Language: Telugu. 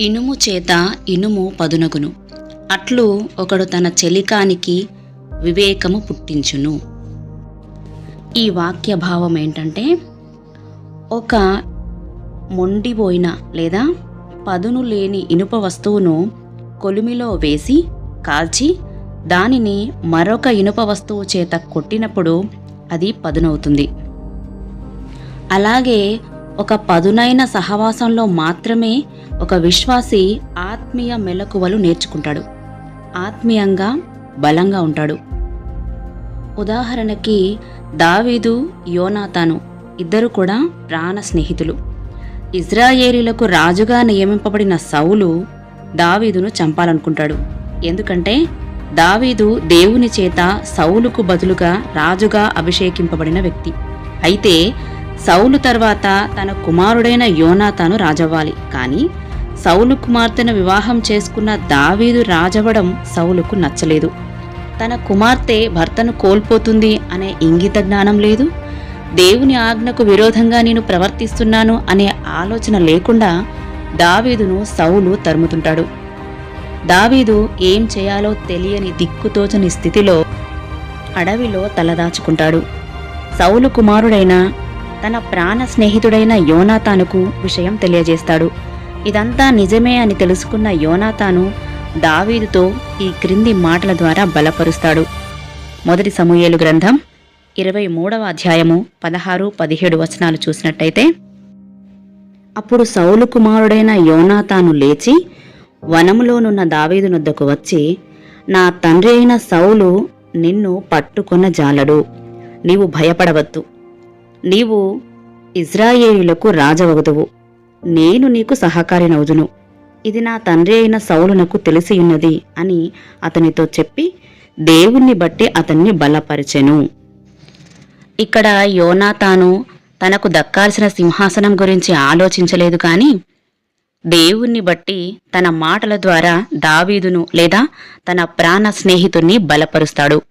ఇనుము చేత ఇనుము పదునగును. అట్లు ఒకడు తన చెలికానికి వివేకము పుట్టించును. ఈ వాక్య భావం ఏంటంటే ఒక మొండిపోయిన లేదా పదును లేని ఇనుప వస్తువును కొలిమిలో వేసి కాల్చి దానిని మరొక ఇనుప వస్తువు చేత కొట్టినప్పుడు అది పదునవుతుంది. అలాగే ఒక పదునైన సహవాసంలో మాత్రమే ఒక విశ్వాసి ఆత్మీయ మెలకువలు నేర్చుకుంటాడు. ఆత్మీయంగా బలంగా ఉంటాడు. ఉదాహరణకి దావీదు యోనాతాను ఇద్దరు కూడా ప్రాణ స్నేహితులు. ఇజ్రాయేలీలకు రాజుగా నియమింపబడిన సౌలు దావీదును చంపాలనుకుంటాడు. ఎందుకంటే దావీదు దేవుని చేత సౌలుకు బదులుగా రాజుగా అభిషేకింపబడిన వ్యక్తి. అయితే సౌలు తర్వాత తన కుమారుడైన యోనాతాను రాజవ్వాలి. కానీ సౌలు కుమార్తెను వివాహం చేసుకున్న దావీదు రాజవడం సౌలుకు నచ్చలేదు. తన కుమార్తె భర్తను కోల్పోతుంది అనే ఇంగిత జ్ఞానం లేదు. దేవుని ఆజ్ఞకు విరోధంగా నేను ప్రవర్తిస్తున్నాను అనే ఆలోచన లేకుండా దావీదును సౌలు తరుముతుంటాడు. దావీదు ఏం చేయాలో తెలియని దిక్కుతోచని స్థితిలో అడవిలో తలదాచుకుంటాడు. సౌలు కుమారుడైన తన ప్రాణ స్నేహితుడైన యోనాతానుకు విషయం తెలియజేస్తాడు. ఇదంతా నిజమే అని తెలుసుకున్న యోనాతాను దావీదుతో ఈ క్రింది మాటల ద్వారా బలపరుస్తాడు. మొదటి సమూయేలు గ్రంథం ఇరవై మూడవ అధ్యాయము పదహారు పదిహేడు వచనాలు చూసినట్టయితే అప్పుడు సౌలు కుమారుడైన యోనాతాను లేచి వనములోనున్న దావీదునొద్దకు వచ్చి నా తండ్రి అయిన సౌలు నిన్ను పట్టుకొన జాలడు. నీవు భయపడవద్దు. నీవు ఇజ్రాయేలులకు రాజవగుదువు. నేను నీకు సహకారినవుదును. ఇది నా తండ్రి అయిన సౌలునకు తెలిసియున్నది అని అతనితో చెప్పి దేవుణ్ణి బట్టి అతన్ని బలపరిచెను. ఇక్కడ యోనాతాను తనకు దక్కాల్సిన సింహాసనం గురించి ఆలోచించలేదు కానీ దేవుణ్ణి బట్టి తన మాటల ద్వారా దావీదును లేదా తన ప్రాణ స్నేహితుణ్ణి బలపరుస్తాడు.